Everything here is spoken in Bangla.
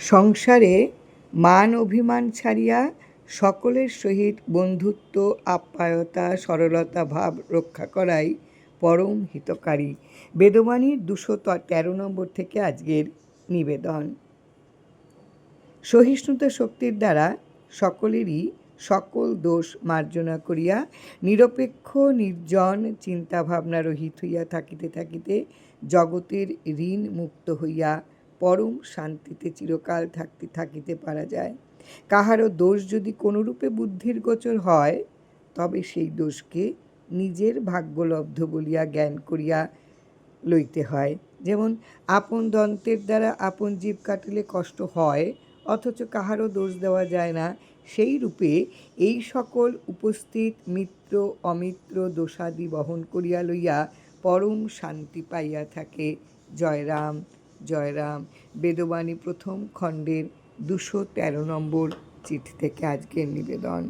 সংসারে মান অভিমান ছাড়িয়া সকলের সহিত বন্ধুত্ব, আপ্যায়তা, সরলতা, ভাব রক্ষা করাই পরম হিতকারী। বেদবাণীর দুশো তেরো নম্বর থেকে আজকের নিবেদন। সহিষ্ণুতা শক্তির দ্বারা সকলেরই সকল দোষ মার্জনা করিয়া নিরপেক্ষ, নির্জন চিন্তাভাবনা রহিত হইয়া থাকিতে থাকিতে জগতের ঋণ মুক্ত হইয়া পরম শান্তিতে চিরকাল থাকতে, থাকিতে পারা যায়। কাহারও দোষ যদি কোনরূপে বুদ্ধির গোচর হয়, তবে সেই দোষকে নিজের ভাগ্যলব্ধ বলিয়া জ্ঞান করিয়া লইতে হয়। যেমন, আপন দন্তের দ্বারা আপন জীব কাটিলে কষ্ট হয়, অথচ কাহারও দোষ দেওয়া যায় না, সেই রূপে এই সকল উপস্থিত মিত্র, অমিত্র দোষাদি বহন করিয়া লইয়া পরম শান্তি পাইয়া থাকে। জয়রাম জয়রাম। বেদবাণী প্রথম খণ্ডের দুশো তেরো নম্বর চিঠি থেকে আজকের নিবেদন।